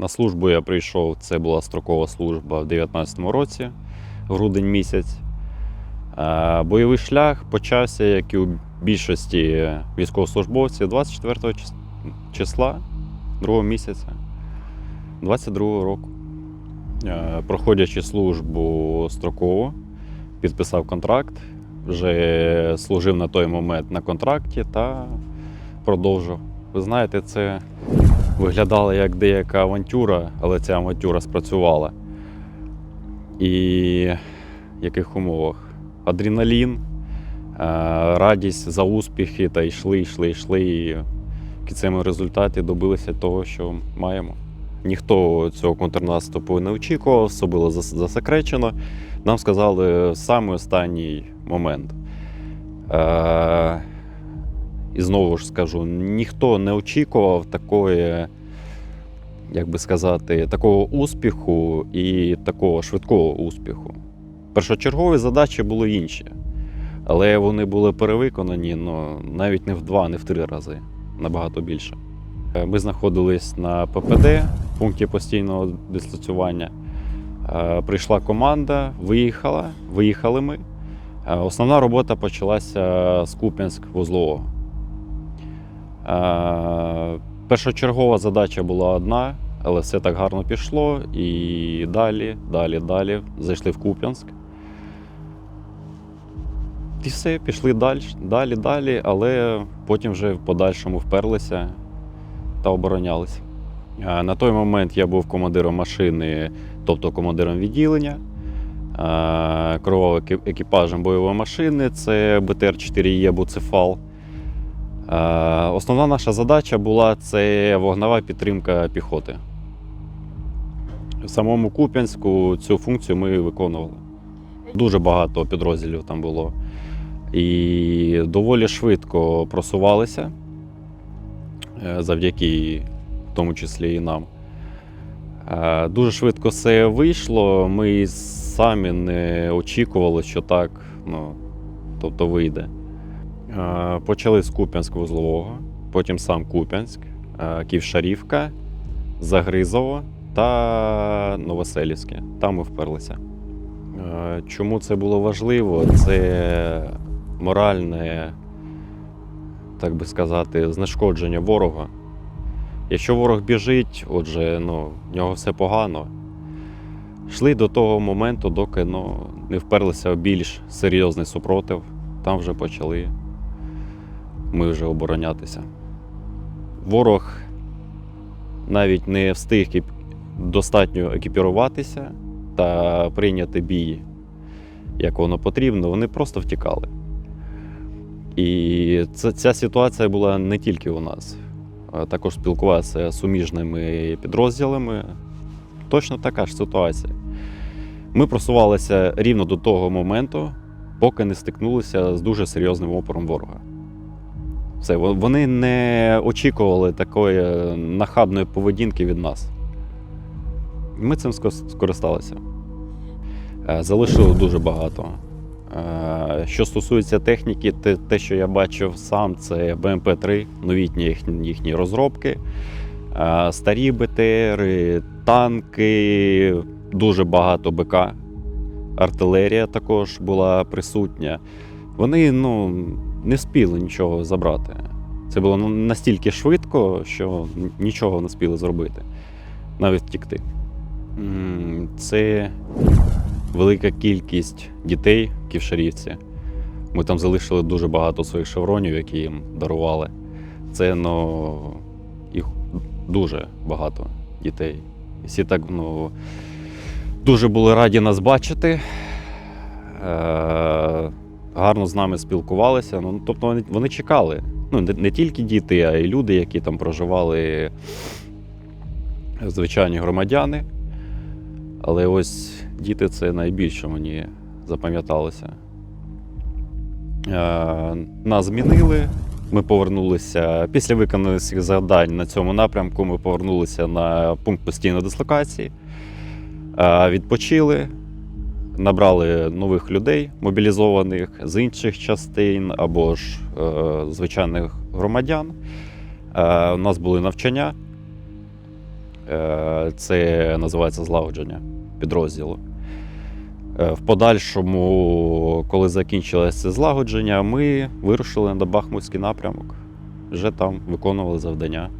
На службу я прийшов, це була строкова служба в 2019 році, грудень місяць. Е, Бойовий шлях почався, як і у більшості військовослужбовців, 24 числа другого місяця 22 року. Е, Проходячи службу строково, підписав контракт, вже служив на той момент на контракті та продовжив. Ви знаєте, це виглядало як деяка авантюра, але ця авантюра спрацювала. І в яких умовах? Адреналін, е, радість за успіхи та йшли, йшли, йшли. І в кінцевому результаті добилися того, що маємо. Ніхто цього контрнаступу не очікував, все було засекречено. Нам сказали в самий останній момент. Е, і знову ж скажу, ніхто не очікував такої, як би сказати, такого успіху і такого швидкого успіху. Першочергові задачі були інші, але вони були перевиконані ну, навіть не в два, не в три рази, набагато більше. Е, Ми знаходились на ППД, пункті постійного дислоцювання. Е, Прийшла команда, виїхала, виїхали ми. Е, Основна робота почалася з Куп'янськ-Вузлового. Е, Першочергова задача була одна, але все так гарно пішло. І далі, далі, далі зайшли в Куп'янськ. І все, пішли далі, далі, далі, але потім вже в подальшому вперлися та оборонялися. Е, На той момент я був командиром машини, тобто командиром відділення. Е, Керував екіпажем бойової машини, це БТР-4Е Буцефал. Е, Основна наша задача була це вогнева підтримка піхоти. В самому Куп'янську цю функцію ми виконували. Дуже багато підрозділів там було. І доволі швидко просувалися, е, завдяки в тому числі і нам. Е, Дуже швидко все вийшло. Ми самі не очікували, що так ну, тобто вийде. Е, Почали з Куп'янськ-Вузлового, потім сам Куп'янськ, е, Ківшарівка, Загризово та Новоселівське. Там ми вперлися. Е, Чому це було важливо? Це моральне, так би сказати, знешкодження ворога. Якщо ворог біжить, отже, ну, в нього все погано. Йшли до того моменту, доки ну, не вперлися в більш серйозний супротив. Там вже почали ми вже оборонятися. Ворог навіть не встиг достатньо екіпіруватися та прийняти бій, як воно потрібно, вони просто втікали. І ця ситуація була не тільки у нас, також спілкуватися з суміжними підрозділами. Точно така ж ситуація. Ми просувалися рівно до того моменту, поки не стикнулися з дуже серйозним опором ворога. Все, вони не очікували такої нахабної поведінки від нас. Ми цим скористалися. Е, Залишили дуже багато. Е, Що стосується техніки, те, що я бачив сам, це БМП-3, новітні їхні, розробки, е, старі БТРи, танки, дуже багато БК. Артилерія також була присутня. Вони ну, не спіли нічого забрати. Це було ну, настільки швидко, що нічого не спіли зробити, навіть втікти. Це велика кількість дітей в Ківшарівці. Ми там залишили дуже багато своїх шевронів, які їм дарували. Це ну, їх дуже багато дітей. Всі так ну, дуже були раді нас бачити. Гарно з нами спілкувалися. Ну, тобто вони, вони чекали. Ну, не, не тільки діти, а й люди, які там проживали, звичайні громадяни. Але ось діти це найбільше мені запам'яталося. Е, нас змінили. Ми повернулися після виконаних завдань на цьому напрямку. Ми повернулися на пункт постійної дислокації, Е, відпочили, набрали нових людей, мобілізованих з інших частин або ж е, звичайних громадян. Е, у нас були навчання. Е, Це називається злагодження підрозділу. Е, В подальшому, коли закінчилося злагодження, ми вирушили на Бахмутський напрямок. Вже там виконували завдання.